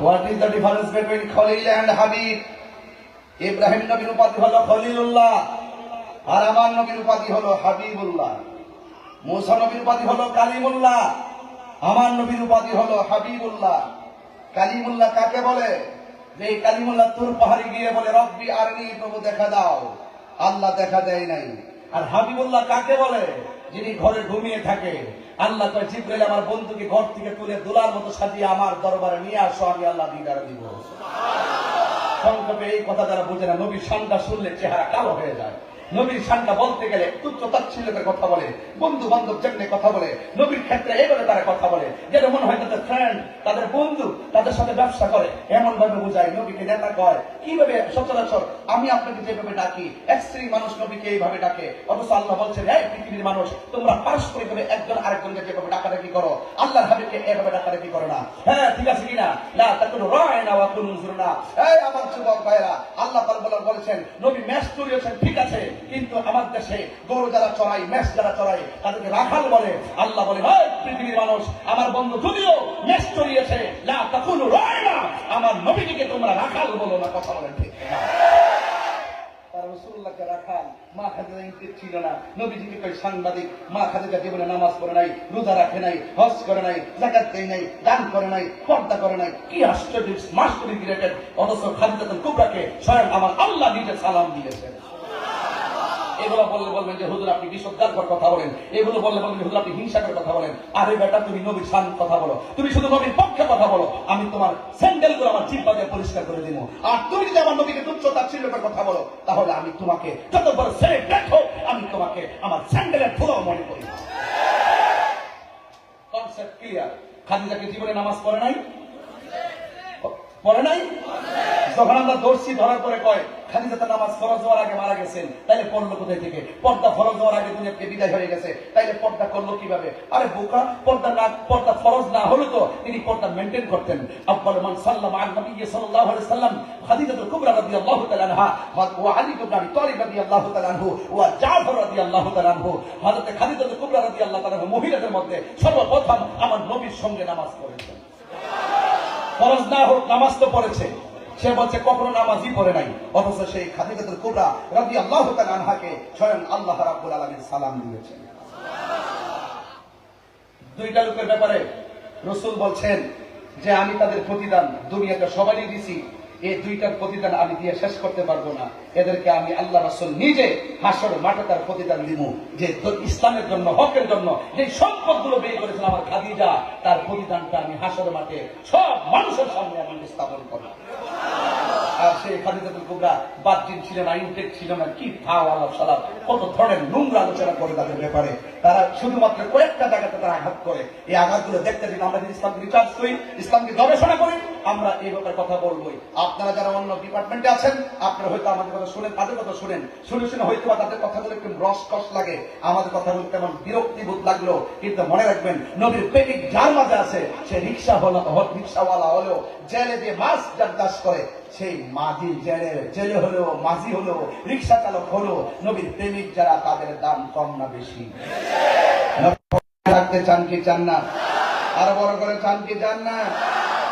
What is the difference between Khalil and হাবিব ইব্রাহিম নবীর উপাধি হলো খলিলুল্লাহ আর আমার নবীর উপাধি হলো হাবিবুল্লাহ, মুসা নবীর উপাধি হলো কালিমুল্লাহ আমার নবীর উপাধি হলো হাবিবুল্লাহ। কালিমুল্লাহ কাকে বলে? যে এই কালিমুল্লাহ তুর পাহাড়ি গিয়ে বলে, রব্বি আরনি প্রভু, দেখা দাও। আল্লাহ দেখা দেয় নাই। আর হাবিবুল্লাহ কাকে বলে? যিনি ঘরে ঘুমিয়ে থাকে, আল্লাহ তো জিব্রাইল আমার বন্ধুকে ঘর থেকে তুলে দোলার মতো সাজিয়ে আমার দরবারে নিয়ে আসো, আমি আল্লাহ দিদার দিব। সংক্ষেপে এই কথা তারা বোঝে না, নবীর সংখ্যা শুনলে চেহারা কালো হয়ে যায়। নবীর শানটা বলতে গেলে তুচ্ছ তাচ্ছিল্যের কথা বলে বন্ধু বান্ধব জন্য কথা বলে, নবীর ক্ষেত্রে এইভাবে তারা কথা বলে। যেন মনে হয় তাদের ফ্রেন্ড তাদের বন্ধু, তাদের সাথে ব্যবসা করে। এমন ভাবে বোঝায় নবীকে নেতা কয়। কীভাবে? সচরাচর আমি আপনাকে যেভাবে ডাকি এক শ্রেণি মানুষ নবীকে এইভাবে ডাকে। অথচ আল্লাহ বলছেন, এই পৃথিবীর মানুষ, তোমরা পারস্পরিক ভাবে একজন আরেকজনকে যেভাবে ডাকাডাকি করো, আল্লাহর হাবিবকে এভাবে ডাকাডাকি করো না। হ্যাঁ ঠিক আছে কিনা? লা তাকুনু রায়না ওয়া কুনু জুরনা এই আমার যুবক ভাইরা আল্লাহ বলেছেন, নবী ম্যাচ চড়িয়েছেন ঠিক আছে। কিন্তু আমার দেশে গরু যারা চড়াই ম্যাচ যারা চড়াই তাদেরকে রাখাল বলে, আল্লাহ বলে পৃথিবীর মানুষ, আমার বন্ধু যদিও ম্যাচ চড়িয়েছে, লা তাকুনু রায়না আমার নবীকে তোমরা রাখাল বলো না, কথা বলেন ঠিক না। আল্লাহ নিজে সালাম দিয়েছেন। এগুলো বললে বলবেন যে, হুজুর, আপনি বিশ্বজ্ঞানকর কথা বলেন? এগুলো বললে বলবেন হুজুর, আপনি হিংসাকর কথা বলেন। আরে বেটা, তুমি নবীর শান কথা বলো। তুমি শুধু নবীর পক্ষে কথা বলো। আমি তোমার স্যান্ডেলগুলো আমার জিব্বা দিয়ে পরিষ্কার করে দিব। আর তুমি যদি আমার নবীকে তুচ্ছ তাচ্ছিল্যকর কথা বলো, তাহলে আমি তোমাকে যত বড় ছেলে দেখো, আমি তোমাকে আমার স্যান্ডেলের ধুলো মনে করি। কনসেপ্ট ক্লিয়ার খাদিজাকে জীবনে নামাজ পড়ে নাই? পড়ে নাই? যখন আমরা দর্শি ধরার পরে কয় খাদিজা তার নামাজ ফরজ হওয়ার আগে মারা গেছেন, তাইলে পড়ল কোথায় থেকে? পর্দা ফরজ হওয়ার আগে দুনিয়াতে বিদায় হয়ে গেছে, তাইলে পর্দা করল কীভাবে? আরে বোকা, পর্দা না, পর্দা ফরজ না হলো তো তিনি পর্দা মেনটেন করতেন। আব্বাল মান সাল্লাম আল নবী সাল্লাল্লাহু আলাইহি সাল্লাম, খাদিজাতুল কুবরা রাদিয়াল্লাহু তাআলা আনহা ওয়া আলী ইবনে আবি তালিব রাদিয়াল্লাহু তাআলা আনহু ওয়া জাফর রাদিয়াল্লাহু তাআলা আনহু, হযরত খাদিজাতুল কুবরা রাদিয়াল্লাহু তাআলা মহিলাদের মধ্যে সর্বপ্রথম আমার নবীর সঙ্গে নামাজ পড়েছেন। ফরজ না হোক, নামাজ তো পড়েছে। সে বলছে, কখনো নামাজই পড়ে নাই। অথচ সেই খাদিজাতুল কুবরা রাদিয়াল্লাহু তাআলা আনহাকে স্বয়ং আল্লাহ রাব্বুল আলামিন সালাম দিয়েছেন দুইটা লোকের ব্যাপারে রসুল বলছেন যে, আমি তাদের প্রতিদান দুনিয়াতে সবাই দিছি। এই দুইটার প্রতিদান আমি দিয়ে শেষ করতে পারব না। এদেরকে আমি আল্লাহ রসুল নিজে হাসর মাঠে তার প্রতিদান দিব যে ইসলামের জন্য, হকের জন্য যে সম্পদগুলো বের করেছিল আমার খাদিজা, তার প্রতিদানটা আমি হাসর মাঠে সব মানুষের সামনে আমি স্থাপন করব। আর সেই খাদিজাতুল কুবরা বাদদিন ছিল না, ইনটেক ছিল না, কি ভাও আলাপ সালাপ, কত ধরনের নোংরা আলোচনা করে তাদের ব্যাপারে। তারা শুধুমাত্র কয়েকটা জায়গাতে তারা আঘাত করে। এই আঘাতগুলো দেখতে দিন আমরা যদি ইসলামকে রিচার্জ করি, ইসলামকে গবেষণা করি আমরা এই ব্যাপারে কথা বলবোই। আপনারা যারা অন্য ডিপার্টমেন্টে আছেন, আপনারা হয়তো আমাদের কথা শুনেন, তাদের কথা শুনেন। শুনে শুনে হয়তো তাদের কথাগুলো একটু রস কস লাগে। আমাদের কথাগুলো তেমন বিরক্তি বোধ লাগল, কিন্তু মনে রাখবেন, নবীর প্রেমিক যার মাঝে আছে, সে রিক্সা হলো রিক্সাওয়ালা হলেও জেলে যে মাছ যার চাষ করে। সেই মাঝি জেলে জেলে হলেও মাঝি হলেও রিক্সা চালক হলেও নবীর প্রেমিক যারা, তাদের দাম কম না বেশি। রাখতে চান কি চান না? আরও বড় করে চান কি চান না?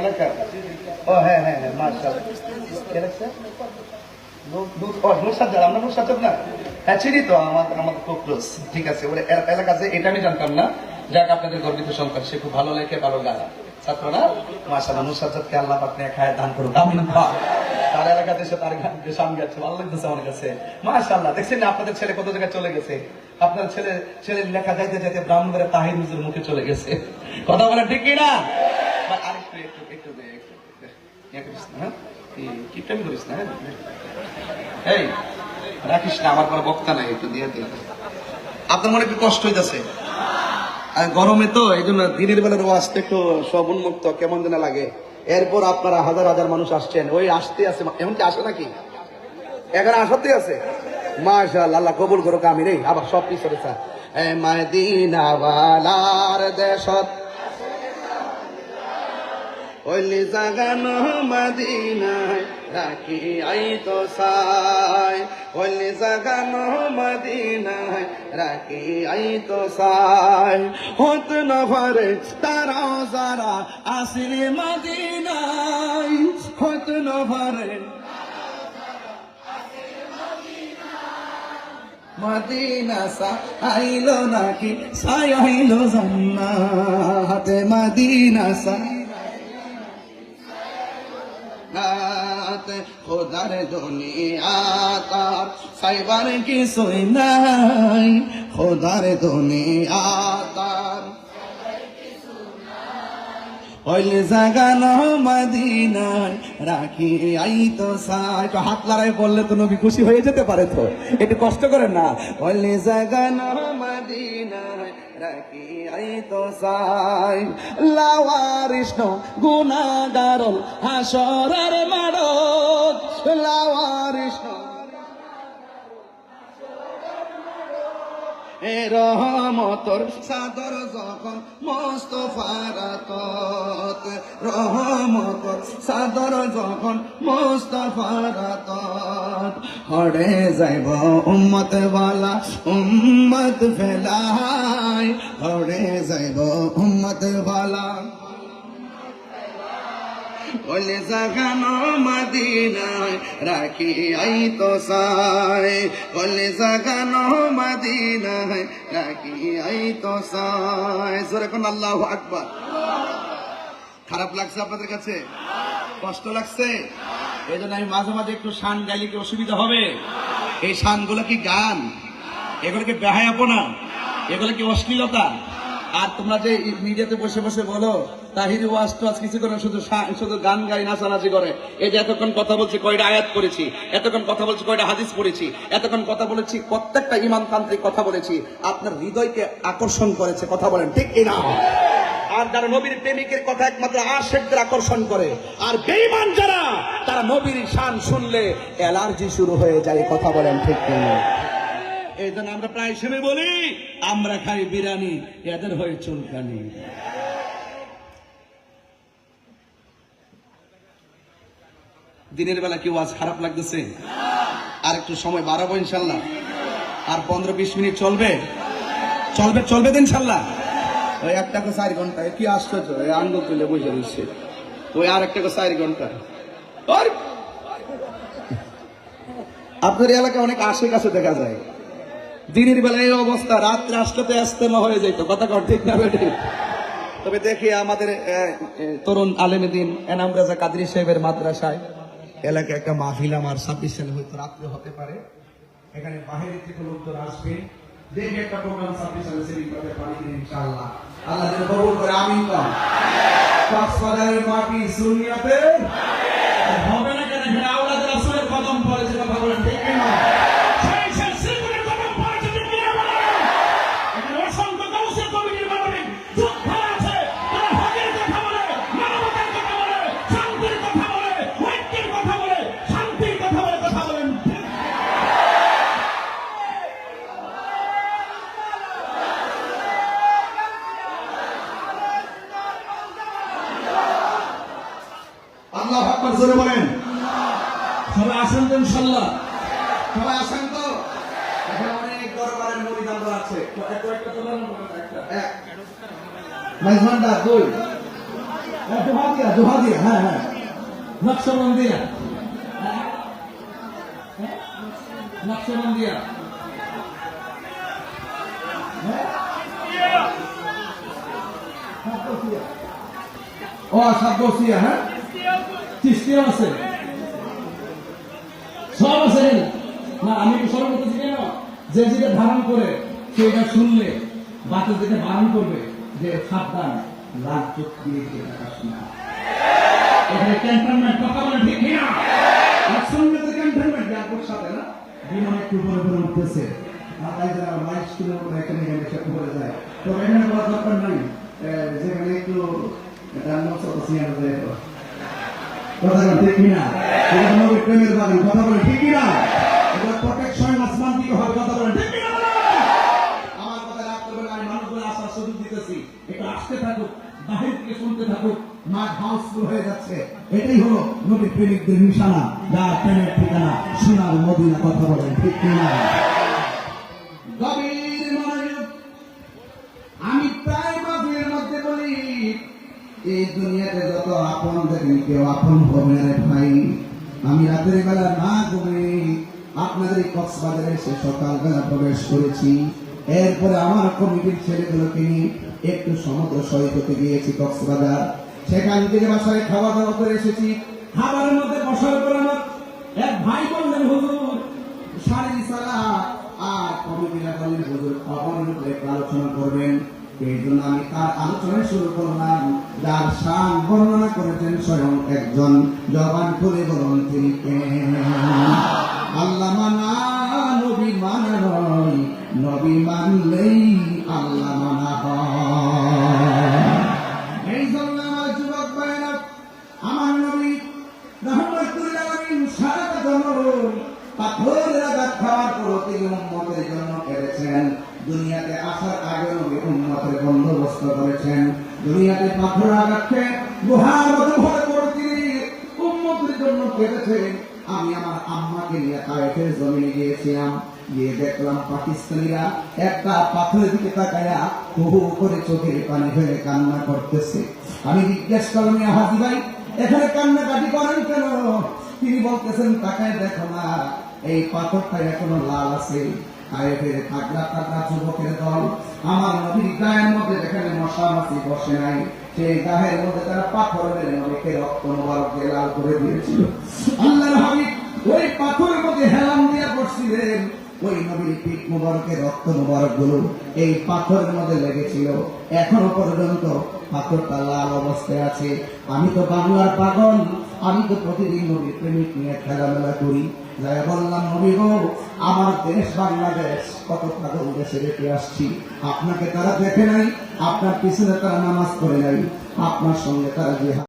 এলাকা? ও হ্যাঁ হ্যাঁ হ্যাঁ মার্শাল হ্যাঁ চিনি তো খুব ক্লোজ ঠিক আছে। এলাকা যে, এটা আমি জানতাম না। যাক, আপনাদের গর্বিত সে খুব ভালো লেখে, ভালো গালা ছাত্ররা নুসাজ্জাদকে আল্লাহ আপনি দান তার এলাকাতে সে তার গান আমি ভালো লাগতেছে আমার কাছে। দেখছেন আপনাদের ছেলে কত জায়গায় চলে গেছে? আপনার ছেলে ছেলে লেখা যাইতে যাইতে ব্রাহ্মণের তাহির মুখে চলে গেছে। কথা বলে ঠিক কি না হ্যাঁ? হ্যাঁ? না, আমার কোনো বক্তা নাই আপনার মনে একটু কষ্ট হইতেছে? আর গরমে তো, এই জন্য দিনের বেলার ওয়াজটা একটু সব উন্মুক্ত, কেমন যেন লাগে। এরপর আপনারা হাজার হাজার মানুষ আসছেন। ওই আসতে আসে এমনকি আসে নাকি? এখানে আসতে আছে? মাশাল আল্লাহ কবুল করো আমি রে। আবার সব পিছনে স্যার মদিনাওয়ালার দেশত ওলি জাগানো মদিনায় রাখি আই তো সাই। ওলি জাগানো মদিনায় রাখি আই তো সাই। হত নভরে তারাও যারা আসিলি মদিনায়, হত নভরে মদিনা আইলো নাকি, সাই আইলো জান্নাতে। মদিনা সা খোদার দুনিয়া তার সাইবার কিছুই নাই। খোদার দুনিয়া তার হইলে জাগানো মদিনায় রাখি আই তো সাই। তো হাত লড়াই বললে তো নবী খুশি হয়ে যেতে পারে তো। একটু কষ্ট করেন না। হইলে জাগানো মদিনায় রাখি আই তো সাই। লাওয়ারিষ্ণ গুনাগারল হাসরের মারত লাওয়ারিষ্ণ এ রহমতর সাদর যখন মোস্তফার তত রহমতর সাদর যখন মোস্তফার তত হরে যাইব উম্মত বালা উম্মত ফেলাই হরে যাইব উম্মত বালা ওলে জাগানো মদিনায় রাখি আই তো সাই ওলে জাগানো মদিনায় রাখি আই তো সাই জোরে কোন আল্লাহু আকবার। খারাপ লাগছে আপনাদের কাছে? কষ্ট লাগছে? এই জন্য আমি মাঝে মাঝে একটু শান গাইলে কি অসুবিধা হবে? এই শানগুলো কি গান? এগুলো কি বেহায়াপনা? এগুলো কি অশ্লীলতা? আর তোমরা যে মিডিয়াতে বসে বসে বলো, তাহির ওয়াজ আজ কিছু করে শুধু শুধু গান গাই নাচানাচি করে। এই যে এতক্ষণ কথা বলছি, কয়টা আয়াত করেছি এতক্ষণ কথা বলছি, কয়টা হাদিস পড়েছি, এতক্ষণ কথা বলেছি, প্রত্যেকটা ইমানতান্ত্রিক কথা বলেছি, আপনার হৃদয়কে আকর্ষণ করেছে, কথা বলেন, ঠিক কিনা? আর যারা নবীর প্রেমিকের কথা একমাত্র আশেকদের আকর্ষণ করে, আর বেঈমান যারা, তারা নবীর শান শুনলে অ্যালার্জি শুরু হয়ে যায়, কথা বলেন, ঠিক কিনা? এই জন্য আমরা প্রায় সময় বলি, আমরা খাই বিরিয়ানি, এদের হয়ে চুলকানি। দিনের বেলা কি ওয়াজ খারাপ লাগতেছে? আর একটু সময় বাড়াবো ইনশাল্লাহ। আর পনেরো বিশ মিনিট চলবে। চলবে চলবে তো ইনশাল্লাহ। ওই একটা করে চার ঘণ্টা কি আশ্চর্য ওই আঙ্গুল তুলে বসে দিচ্ছে ওই আর একটা করে চার ঘণ্টা! আপনার এলাকায় অনেক আশে কাছে দেখা যায়। দিনের বেলা এই অবস্থা রাত রাষ্ট্রতে তো এস্তেমা হয়ে যেত কথা কর ঠিক না তবে দেখি আমাদের তরুণ আলেমদিন এনাম রাজা কাদরি সাহেবের মাদ্রাসায়। এলাকায় একটা মাহফিল আমার সালে হয়তো রাত্রে হতে পারে। এখানে বাহিরের থেকে লোকজন আসবে। দেখি একটা প্রোগ্রাম ছাব্বিশ সালে পারি ইনশাআল্লাহ। আল্লাহ যেন কবুল করে, আমিন মাটি আকবার জোরে বলেন। সবাই আসেন তো ইনশাল্লাহ। সবাই আসেন তো। এখানে অনেক দরবারের মরিদান আছে। কয়েকটা প্রধান একটা। দুই। হ্যাঁ, হ্যাঁ। হ্যাঁ? নকশবন্দিয়া। নকশবন্দিয়া। ও হ্যাঁ? চিস্তিও আছে? সব আছে? না, আমি সরব করতেছি কেন যে যেটা ধারণ করে সেটা শুনলে বাচ্চা যেটা ধারণ করবে যে সাবধান, লাল দিয়ে না। কথা না? উপরে উঠতেছে। মাথায় মাইল স্কুলের এখানে যায়। তো এখানে যেখানে একটু কথা কিনা? প্রেমের বাগান কথা বলে ঠিক কিনা? আমার আসতে থাকুক শুনতে থাকুক হয়ে যাচ্ছে। এটাই হলো নবী প্রেমিকদের নিশানা, যার প্রেমের ঠিকানা সোনার মদিনা, কথা বলেন ঠিক কিনা? এই দুনিয়াতে যত আপন দেখেন, কেউ আপন হবে রে ভাই। আমি রাতের বেলা না ঘুমে আপনাদের কক্সবাজারে এসে সকালবেলা প্রবেশ করেছি। এরপরে আমার কমিটির ছেলেগুলোকে নিয়ে একটু সমুদ্র সৈকতে গিয়েছি কক্সবাজার। সেখান থেকে বাসায় খাওয়া দাওয়া করে এসেছি। খাবারের মধ্যে বসার পর আমার এক ভাই বললেন, হুজুর, সারি সালা আর কমিটিরা বললেন, হুজুর খবরের উপরে আলোচনা করবেন। এই জন্য আমি তার আলোচনা শুরু করলাম। যার শান বর্ণনা করেছেন স্বয়ং একজন জবান খুলে বলুন তিনি আল্লাহ মানা নবী মানা নবী মানলেই আল্লাহ মানা এই জন্য আমার যুবক ভাইয়েরা, আমার নবী রহমতুল্লাহ আলামিন সারাটা জনগণ পাথরের আঘাত খাওয়ার পর তিনি উম্মতের জন্য কেড়েছেন দুনিয়াতে আসার আগে নবী উম্মতের বন্দোবস্ত করেছেন। দুনিয়াতে পাথর আঘাত খেয়ে গুহার মতো ভরে পড়ে তিনি উম্মতের জন্য কেড়েছেন আমি আমার আম্মাকে নিয়ে তায়েফের জমিনে গিয়েছিলাম। গিয়ে দেখলাম পাকিস্তানিরা একটা পাথরের দিকে তাকায়া বহু করে চোখের পানি ফেলে কান্না করতেছে। আমি জিজ্ঞেস করলাম "ইয়া হাজি ভাই, এখানে কান্নাকাটি করেন কেন? তিনি বলতেছেন, তাকায় দেখো না, এই পাথরটা এখনও লাল আছে। যুবকের দল। আমার গায়ের মধ্যে যেখানে মশা মাছি বসে নাই, সেই গায়ের মধ্যে তারা পাথর মেরে রক্ত লাল করে দিয়েছিল। আল্লাহর হাবিব ওই পাথরের মধ্যে হেলাম দিয়ে বসছিলেন। ওই নবীর রক্ত মুবারকগুলো এই পাথরের মধ্যে লেগেছিল। এখনও পর্যন্ত পাথরটা লাল অবস্থায় আছে। আমি তো বাংলার পাগল। আমি তো প্রতিদিন নবীর প্রেমিক নিয়ে খেলামেলা করি। যাই বললাম, নবী গো, আমার দেশ বাংলাদেশ কত পাগল দেশে রেখে আসছি। আপনাকে তারা দেখে নাই, আপনার পিছনে তারা নামাজ পড়ে নাই, আপনার সঙ্গে তারা যে